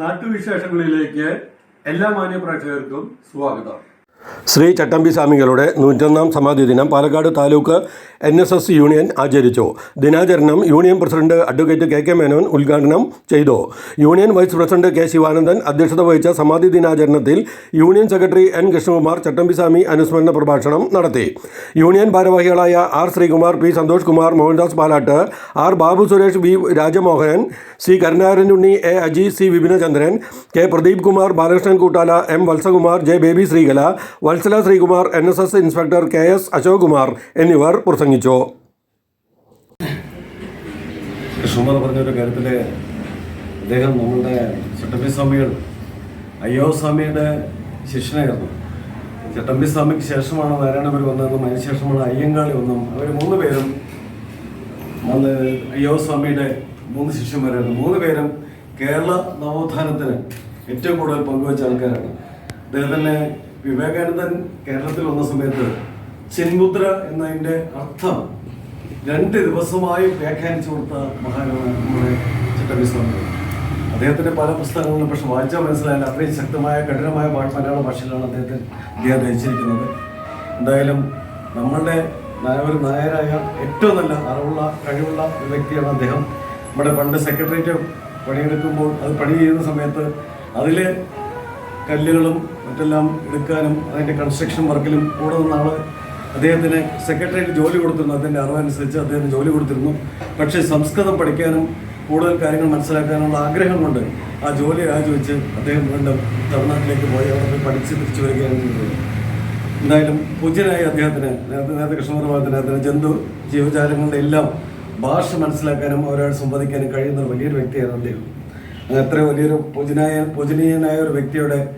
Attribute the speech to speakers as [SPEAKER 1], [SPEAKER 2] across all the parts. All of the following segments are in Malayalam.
[SPEAKER 1] നാട്ടുവിശേഷങ്ങളിലേക്ക് എല്ലാ മാന്യപ്രേക്ഷകർക്കും സ്വാഗതം.
[SPEAKER 2] ശ്രീ ചട്ടമ്പി സ്വാമികളുടെ നൂറ്റൊന്നാം സമാധി ദിനം Palakkad taluk N S S union ആചരിച്ചു. ദിനാചരണം union president advocate K K Menon ഉദ്ഘാടനം ചെയ്തു. Union vice president K Sivanandan അധ്യക്ഷത വഹിച്ച സമാധി ദിനാചരണത്തിൽ union secretary N Krishnakumar Chattampi Swami അനുസ്മരണ പ്രഭാഷണം നടത്തി. യൂണിയൻ ഭാരവാഹികളായ R Sreekumar P Santhosh Kumar Mohandas Palatt R Babu Suresh V Rajamohan C Karunaranunni A Aji C Vipinachandran K Pradeep Kumar Balakrishnan Koottala M Vatsakumar J Baby Sreekala Vatsala Sreekumar N S S inspector K S Ashok Kumar എന്നിവർ പ്രസംഗിച്ചു.
[SPEAKER 3] കൃഷ്ണകുമാർ അദ്ദേഹം നമ്മളുടെ ചട്ടമ്പി സ്വാമികൾ അയ്യോ സ്വാമിയുടെ ശിഷ്യനായിരുന്നു. ചട്ടമ്പി സ്വാമിക്ക് ശേഷമാണ് നാരായണപുരി വന്നതെന്നും അതിനുശേഷമാണ് അയ്യങ്കാളി വന്നും അവർ മൂന്ന് പേരും വന്ന് അയ്യോ സ്വാമിയുടെ മൂന്ന് ശിഷ്യന്മാരായിരുന്നു. മൂന്ന് പേരും കേരള നവോത്ഥാനത്തിന് ഏറ്റവും കൂടുതൽ പങ്കുവച്ച ആൾക്കാരാണ്. അദ്ദേഹത്തിന് വിവേകാനന്ദൻ കേരളത്തിൽ വന്ന സമയത്ത് ചെൻമുദ്ര എന്നതിന്റെ അർത്ഥം രണ്ട് ദിവസമായി വ്യാഖ്യാനിച്ചു കൊടുത്ത മഹാനാണ് നമ്മുടെ ചിട്ടമ്പി സ്വാമി. അദ്ദേഹത്തിന്റെ പല പുസ്തകങ്ങളും പക്ഷെ വായിച്ചാൽ മനസ്സിലായാലും അത്രയും ശക്തമായ കഠിനമായ മലയാള ഭാഷയിലാണ് അദ്ദേഹത്തെ അദ്ദേഹം രചിച്ചിരിക്കുന്നത്. എന്തായാലും നമ്മളുടെ ഒരു നായരായ ഏറ്റവും നല്ല അറിവുള്ള കഴിവുള്ള ഒരു വ്യക്തിയാണ് അദ്ദേഹം. നമ്മുടെ പണ്ട് സെക്രട്ടേറിയറ്റ് പണിയെടുക്കുമ്പോൾ അത് പണി ചെയ്യുന്ന സമയത്ത് അതിൽ കല്ലുകളും മറ്റെല്ലാം എടുക്കാനും അതിന്റെ കൺസ്ട്രക്ഷൻ വർക്കിലും കൂടെ നിന്നാൾ അദ്ദേഹത്തിന് സെക്രട്ടറിക്ക് ജോലി കൊടുത്തിരുന്നു. അതിന്റെ അറിവനുസരിച്ച് അദ്ദേഹം ജോലി കൊടുത്തിരുന്നു. പക്ഷേ സംസ്കൃതം പഠിക്കാനും കൂടുതൽ കാര്യങ്ങൾ മനസ്സിലാക്കാനുള്ള ആഗ്രഹം കൊണ്ട് ആ ജോലി രാജിവെച്ച് അദ്ദേഹം വീണ്ടും തമിഴ്നാട്ടിലേക്ക് പോയി അവിടെ പഠിച്ച് തിരിച്ചു വരികയാണ് എന്തായാലും പൂജ്യനായ അദ്ദേഹത്തിന് നേരത്തെ നേരത്തെ കൃഷ്ണകുമാർ അദ്ദേഹത്തിന് ജന്തു ജീവജാലങ്ങളുടെ എല്ലാം ഭാഷ മനസ്സിലാക്കാനും അവരോട് സംവദിക്കാനും കഴിയുന്ന വലിയൊരു വ്യക്തിയായിരുന്നു അദ്ദേഹം. അത്ര വലിയൊരു പൂജനായ പൂജനീയനായ ഒരു വ്യക്തിയുടെ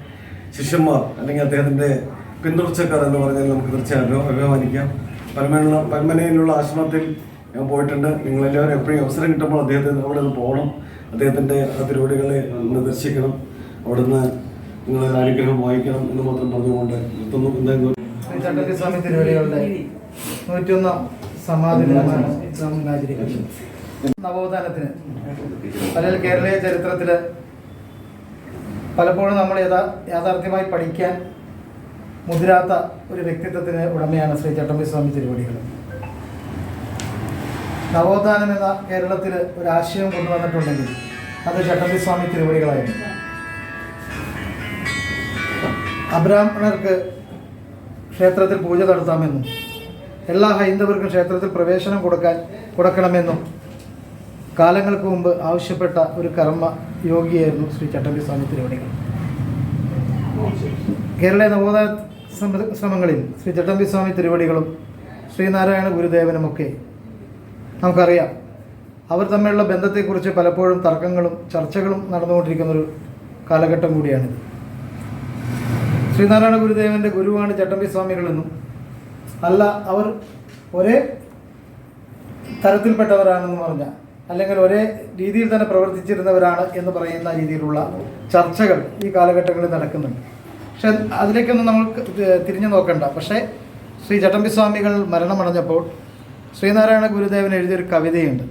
[SPEAKER 3] ശിഷ്യന്മാർ അല്ലെങ്കിൽ അദ്ദേഹത്തിന്റെ പിന്തുടർച്ചക്കാർ എന്ന് പറഞ്ഞാൽ നമുക്ക് തീർച്ചയായും അഭി- അഭിമാനിക്കാം. പരമനുള്ള പരമനയിലുള്ള ആശ്രമത്തിൽ ഞാൻ പോയിട്ടുണ്ട്. നിങ്ങളെല്ലാവരും എപ്പോഴും അവസരം കിട്ടുമ്പോൾ അദ്ദേഹത്തിന് അവിടെ നിന്ന് പോകണം. അദ്ദേഹത്തിന്റെ ആ തിരുവടികളെ ഒന്ന് ദർശിക്കണം. അവിടുന്ന് നിങ്ങൾ അനുഗ്രഹം വായിക്കണം എന്ന് മാത്രം പറഞ്ഞുകൊണ്ട് നിർത്തുന്നു.
[SPEAKER 4] ശ്രീ ചട്ടമ്പി തിരുവടികളുടെ നാം ആചരിക്കുന്നത് നവോത്ഥാനത്തിന്. അല്ലെങ്കിൽ കേരളീയ ചരിത്രത്തിൽ പലപ്പോഴും നമ്മൾ യഥാ യാഥാർത്ഥ്യമായി പഠിക്കാൻ മുതിരാത്ത ഒരു വ്യക്തിത്വത്തിന് ഉടമയാണ് ശ്രീ ചട്ടമ്പി സ്വാമി തിരുവടികൾ. നവോത്ഥാനം എന്ന കേരളത്തിൽ ഒരു ആശയം കൊണ്ടുവന്നിട്ടുണ്ടെങ്കിൽ അത് ചട്ടമ്പി സ്വാമി തിരുവടികളായിരുന്നു. അബ്രാഹ്മണർക്ക് ക്ഷേത്രത്തിൽ പൂജ നടത്താമെന്നും എല്ലാ ഹൈന്ദവർക്കും ക്ഷേത്രത്തിൽ പ്രവേശനം കൊടുക്കാൻ കൊടുക്കണമെന്നും കാലങ്ങൾക്ക് മുമ്പ് ആവശ്യപ്പെട്ട ഒരു കർമ്മ യോഗിയായിരുന്നു ശ്രീ ചട്ടമ്പി സ്വാമി തിരുവടികൾ. കേരള നവോദയ ശ്രമ- ശ്രമങ്ങളിൽ ശ്രീ ചട്ടമ്പി സ്വാമി തിരുവടികളും ശ്രീനാരായണ ഗുരുദേവനുമൊക്കെ നമുക്കറിയാം. അവർ തമ്മിലുള്ള ബന്ധത്തെക്കുറിച്ച് പലപ്പോഴും തർക്കങ്ങളും ചർച്ചകളും നടന്നുകൊണ്ടിരിക്കുന്ന ഒരു കാലഘട്ടം കൂടിയാണിത്. ശ്രീനാരായണ ഗുരുദേവന്റെ ഗുരുവാണ് ചട്ടമ്പി സ്വാമികളെന്നും അല്ല അവർ ഒരേ തരത്തിൽപ്പെട്ടവരാണെന്ന് പറഞ്ഞ അല്ലെങ്കിൽ ഒരേ രീതിയിൽ തന്നെ പ്രവർത്തിച്ചിരുന്നവരാണ് എന്ന് പറയുന്ന രീതിയിലുള്ള ചർച്ചകൾ ഈ കാലഘട്ടങ്ങളിൽ നടക്കുന്നുണ്ട്. പക്ഷെ അതിലേക്കൊന്നും നമ്മൾ തിരിഞ്ഞു നോക്കണ്ട. പക്ഷേ ശ്രീ ചട്ടമ്പി സ്വാമികൾ മരണമടഞ്ഞപ്പോൾ ശ്രീനാരായണ ഗുരുദേവൻ എഴുതിയൊരു കവിതയുണ്ട്.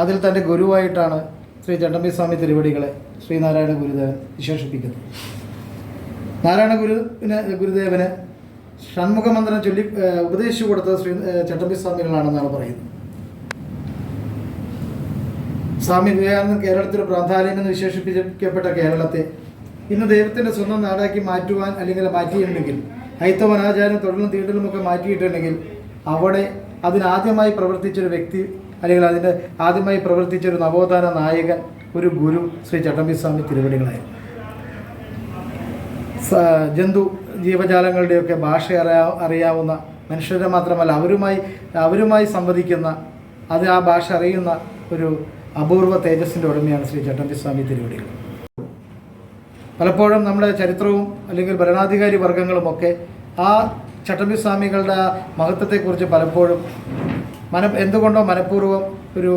[SPEAKER 4] അതിൽ തന്റെ ഗുരുവായിട്ടാണ് ശ്രീ ചട്ടമ്പി സ്വാമി തിരുവടികളെ ശ്രീനാരായണ ഗുരുദേവൻ വിശേഷിപ്പിക്കുന്നത്. നാരായണ ഗുരുവിന് ഗുരുദേവന് ഷൺമുഖമന്ത്രം ചൊല്ലി ഉപദേശിച്ചു കൊടുത്തത് ശ്രീ ചട്ടമ്പി സ്വാമികളാണെന്നാണ് പറയുന്നത്. സ്വാമി വിവേകാനന്ദൻ കേരളത്തിൽ പ്രാധാന്യം എന്ന് വിശേഷിപ്പിക്കപ്പെട്ട കേരളത്തെ ഇന്ന് ദൈവത്തിന്റെ സ്വന്തം നാടാക്കി മാറ്റുവാൻ അല്ലെങ്കിൽ മാറ്റിയിട്ടുണ്ടെങ്കിൽ ഹൈത്തവ അനാചാരം തൊഴിലും തീണ്ടലുമൊക്കെ മാറ്റിയിട്ടുണ്ടെങ്കിൽ അവിടെ അതിനാദ്യമായി പ്രവർത്തിച്ചൊരു വ്യക്തി അല്ലെങ്കിൽ അതിന്റെ ആദ്യമായി പ്രവർത്തിച്ചൊരു നവോത്ഥാന നായകൻ ഒരു ഗുരു ശ്രീ ചട്ടമ്പി സ്വാമി തിരുവടികളായിരുന്നു ജന്തു ജീവജാലങ്ങളുടെയൊക്കെ ഭാഷ അറിയാ അറിയാവുന്ന മനുഷ്യരെ മാത്രമല്ല അവരുമായി അവരുമായി സംവദിക്കുന്ന അത് ആ ഭാഷ അറിയുന്ന ഒരു അപൂർവ തേജസ്സിന്റെ ഉടമയാണ് ശ്രീ ചട്ടമ്പി സ്വാമി തിരുവടികൾ പലപ്പോഴും നമ്മുടെ ചരിത്രവും അല്ലെങ്കിൽ ഭരണാധികാരി വർഗങ്ങളുമൊക്കെ ആ ചട്ടമ്പി സ്വാമികളുടെ മഹത്വത്തെക്കുറിച്ച് പലപ്പോഴും മന എന്തുകൊണ്ടോ മനഃപൂർവം ഒരു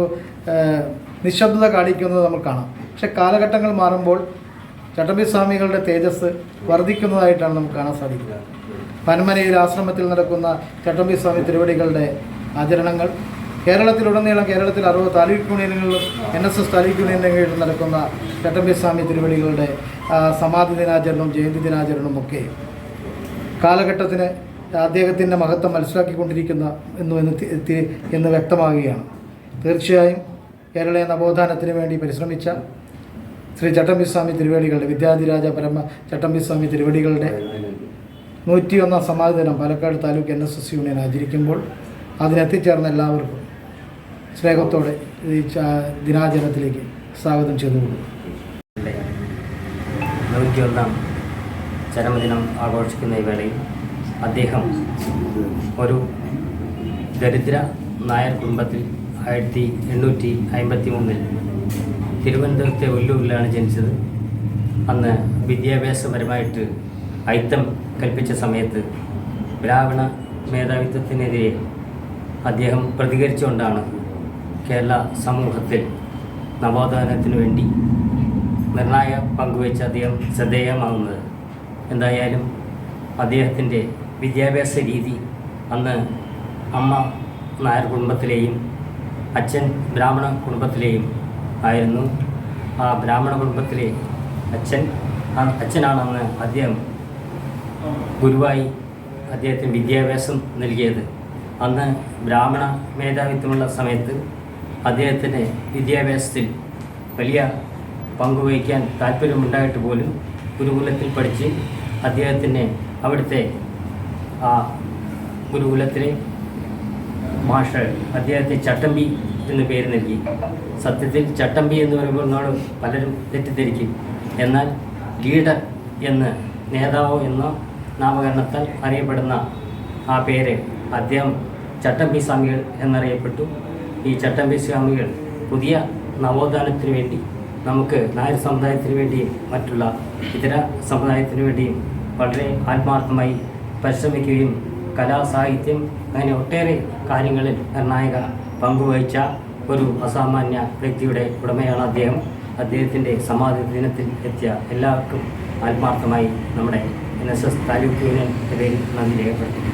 [SPEAKER 4] നിശബ്ദത കാണിക്കുന്നത് നമ്മൾ കാണാം. പക്ഷെ കാലഘട്ടങ്ങൾ മാറുമ്പോൾ ചട്ടമ്പി സ്വാമികളുടെ തേജസ് വർദ്ധിക്കുന്നതായിട്ടാണ് നമുക്ക് കാണാൻ സാധിക്കുക പന്മനയിൽ ആശ്രമത്തിൽ നടക്കുന്ന ചട്ടമ്പി സ്വാമി തിരുവടികളുടെ ആചരണങ്ങൾ കേരളത്തിലുടനീളം കേരളത്തിൽ അറുപത് താലൂക്ക് യൂണിയനുകളിലും എൻ എസ് എസ് താലൂക്ക് യൂണിയന്റെ കീഴിൽ നടക്കുന്ന ചട്ടമ്പി സ്വാമി തിരുവടികളുടെ സമാധി ദിനാചരണവും ജയന്തി ദിനാചരണവും ഒക്കെ കാലഘട്ടത്തിന് അദ്ദേഹത്തിന്റെ മഹത്വം മനസ്സിലാക്കിക്കൊണ്ടിരിക്കുന്ന എന്നു എന്ന് എന്ന് വ്യക്തമാകുകയാണ്. തീർച്ചയായും കേരളീയ നവോത്ഥാനത്തിന് വേണ്ടി പരിശ്രമിച്ച ശ്രീ ചട്ടമ്പിസ്വാമി തിരുവടികളുടെ വിദ്യാധിരാജ പരമ ചട്ടമ്പിസ്വാമി തിരുവടികളുടെ നൂറ്റിയൊന്നാം സമാധി ദിനം Palakkad taluk N S S union ആചരിക്കുമ്പോൾ അതിനെത്തിച്ചേർന്ന എല്ലാവർക്കും സ്നേഹത്തോടെ ഈ ദിനാചരണത്തിലേക്ക് സ്വാഗതം ചെയ്തുകൊള്ളു
[SPEAKER 5] നൂറ്റിയൊന്നാം ചരമദിനം ആഘോഷിക്കുന്ന ഈ വേളയിൽ അദ്ദേഹം ഒരു ദരിദ്ര നായർ കുടുംബത്തിൽ ആയിരത്തി എണ്ണൂറ്റി അമ്പത്തി മൂന്നിൽ തിരുവനന്തപുരത്തെ ഉല്ലൂരിലാണ് ജനിച്ചത്. അന്ന് വിദ്യാഭ്യാസപരമായിട്ട് അയിത്തം കൽപ്പിച്ച സമയത്ത് ബ്രാഹ്മണ മേധാവിത്വത്തിനെതിരെ അദ്ദേഹം പ്രതികരിച്ചുകൊണ്ടാണ് കേരള സമൂഹത്തിൽ നവോത്ഥാനത്തിനു വേണ്ടി നിർണായക പങ്കുവച്ച് അദ്ദേഹം ശ്രദ്ധേയമാകുന്നത് എന്തായാലും അദ്ദേഹത്തിന്റെ വിദ്യാഭ്യാസ രീതി അന്ന് അമ്മ നായർ കുടുംബത്തിലെയും അച്ഛൻ ബ്രാഹ്മണ കുടുംബത്തിലെയും ആയിരുന്നു. ആ ബ്രാഹ്മണ കുടുംബത്തിലെ അച്ഛൻ അച്ഛനാണെന്ന് അദ്ദേഹം ഗുരുവായി അദ്ദേഹത്തിന് വിദ്യാഭ്യാസം നൽകിയത്. അന്ന് ബ്രാഹ്മണ മേധാവിത്വമുള്ള സമയത്ത് അദ്ദേഹത്തിന് വിദ്യാഭ്യാസത്തിൽ വലിയ പങ്കുവഹിക്കാൻ താല്പര്യമുണ്ടായിട്ട് പോലും ഗുരുകുലത്തിൽ പഠിച്ച് അദ്ദേഹത്തിന് അവിടുത്തെ ആ ഗുരുകുലത്തിലെ മാഷ് അദ്ദേഹത്തെ ചട്ടമ്പി എന്ന് പേര് നൽകി. സത്യത്തിൽ ചട്ടമ്പി എന്ന് പറയുമ്പോൾ നമ്മൾ പലരും തെറ്റിദ്ധരിക്കും. എന്നാൽ ലീഡർ എന്ന് നേതാവ് എന്ന നാമകരണത്താൽ അറിയപ്പെടുന്ന ആ പേര് അദ്ദേഹം ചട്ടമ്പി സ്വാമികൾ എന്നറിയപ്പെട്ടു. ഈ ചട്ടമ്പി സ്വാമികൾ പുതിയ നവോത്ഥാനത്തിന് വേണ്ടി നമുക്ക് നായർ സമുദായത്തിന് വേണ്ടിയും മറ്റുള്ള ഇതര സമുദായത്തിന് വേണ്ടിയും വളരെ ആത്മാർത്ഥമായി പരിശ്രമിക്കുകയും കലാ സാഹിത്യം അങ്ങനെ ഒട്ടേറെ കാര്യങ്ങളിൽ നിർണായക പങ്കുവഹിച്ച ഒരു അസാമാന്യ വ്യക്തിയുടെ ഉടമയാണ് അദ്ദേഹം. അദ്ദേഹത്തിന്റെ സമാധി ദിനത്തിൽ എത്തിയ എല്ലാവർക്കും ആത്മാർത്ഥമായി നമ്മുടെ N S S taluk union പേരിൽ നന്ദി രേഖപ്പെടുത്തുന്നു.